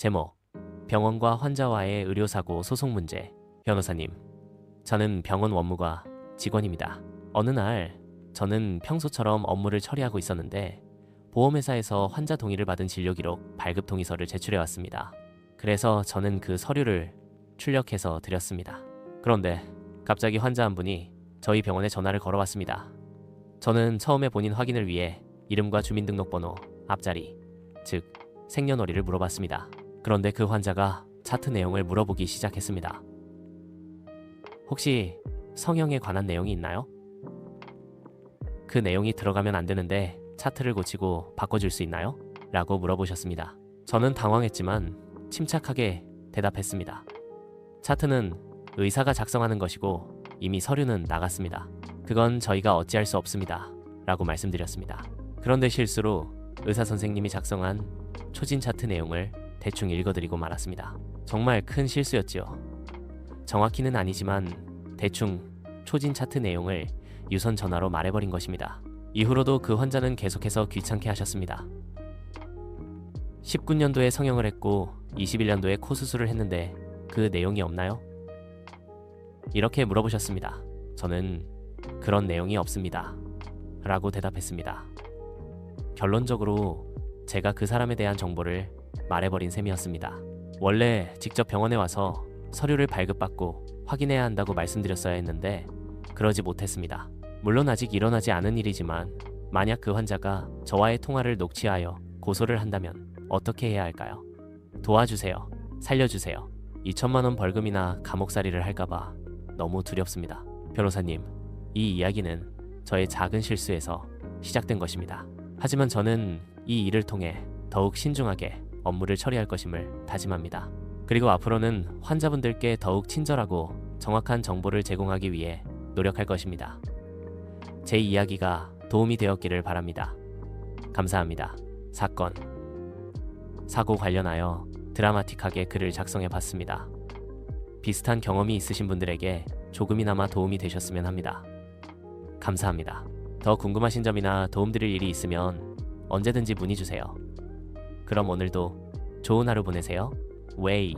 제목 병원과 환자와의 의료사고 소송 문제 변호사님 저는 병원 원무과 직원입니다. 어느 날 저는 평소처럼 업무를 처리하고 있었는데 보험회사에서 환자 동의를 받은 진료 기록 발급 동의서를 제출해 왔습니다. 그래서 저는 그 서류를 출력해서 드렸습니다. 그런데 갑자기 환자 한 분이 저희 병원에 전화를 걸어왔습니다. 저는 처음에 본인 확인을 위해 이름과 주민등록번호, 앞자리, 즉 생년월일을 물어봤습니다. 그런데 그 환자가 차트 내용을 물어보기 시작했습니다. 혹시 성형에 관한 내용이 있나요? 그 내용이 들어가면 안 되는데 차트를 고치고 바꿔줄 수 있나요? 라고 물어보셨습니다. 저는 당황했지만 침착하게 대답했습니다. 차트는 의사가 작성하는 것이고 이미 서류는 나갔습니다. 그건 저희가 어찌할 수 없습니다. 라고 말씀드렸습니다. 그런데 실수로 의사 선생님이 작성한 초진 차트 내용을 대충 읽어드리고 말았습니다. 정말 큰 실수였지요. 정확히는 아니지만 대충 초진 차트 내용을 유선 전화로 말해버린 것입니다. 이후로도 그 환자는 계속해서 귀찮게 하셨습니다. 19년도에 성형을 했고 21년도에 코 수술을 했는데 그 내용이 없나요? 이렇게 물어보셨습니다. 저는 그런 내용이 없습니다. 라고 대답했습니다. 결론적으로 제가 그 사람에 대한 정보를 말해버린 셈이었습니다. 원래 직접 병원에 와서 서류를 발급받고 확인해야 한다고 말씀드렸어야 했는데 그러지 못했습니다. 물론 아직 일어나지 않은 일이지만 만약 그 환자가 저와의 통화를 녹취하여 고소를 한다면 어떻게 해야 할까요? 도와주세요. 살려주세요. 2천만 원 벌금이나 감옥살이를 할까봐 너무 두렵습니다. 변호사님, 이 이야기는 저의 작은 실수에서 시작된 것입니다. 하지만 저는 이 일을 통해 더욱 신중하게 업무를 처리할 것임을 다짐합니다. 그리고 앞으로는 환자분들께 더욱 친절하고 정확한 정보를 제공하기 위해 노력할 것입니다. 제 이야기가 도움이 되었기를 바랍니다. 감사합니다. 사건 사고 관련하여 드라마틱하게 글을 작성해 봤습니다. 비슷한 경험이 있으신 분들에게 조금이나마 도움이 되셨으면 합니다. 감사합니다. 더 궁금하신 점이나 도움드릴 일이 있으면 언제든지 문의 주세요. 그럼 오늘도 좋은 하루 보내세요. 웨이